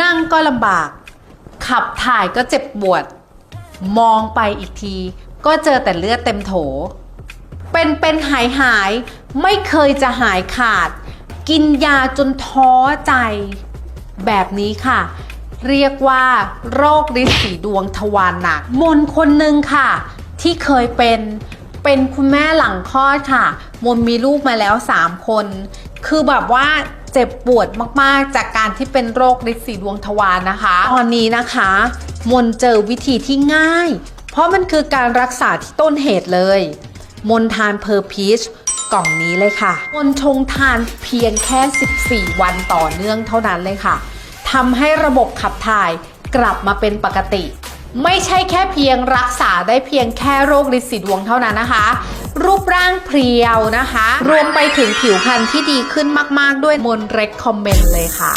นั่งก็ลำบาก ขับถ่ายก็เจ็บปวด มองไปอีกที ก็เจอแต่เลือดเต็มโถ เป็นเป็นหายหายไม่เคยจะหายขาด กินยาจนท้อใจ แบบนี้ค่ะ เรียกว่า โรคริดสีดวงทวารหนัก มนคนหนึ่งค่ะ ที่เคยเป็นเป็นคุณแม่หลังคลอดค่ะ มนมีลูกมาแล้ว 3 คน คือแบบว่า เจ็บปวดมากๆ จากการที่เป็นโรคริดสีดวงทวารนะคะ ตอนนี้นะคะ มนเจอวิธีที่ง่าย เพราะมันคือการรักษาที่ต้นเหตุเลย มนทานเพอร์พีชกล่องนี้เลยค่ะ มนชงทานเพียงแค่ 14 วันต่อเนื่องเท่านั้นเลยค่ะทำให้ระบบขับถ่ายกลับมาเป็นปกติ ไม่ใช่แค่เพียงรักษาได้เพียงแค่โรคลินสีดวงเท่านั้นนะคะ รูปร่างเพรียวนะคะ รวมไปถึงผิวพรรณที่ดีขึ้นมาก ๆ ด้วยมนเรคคอมเมนต์เลยค่ะ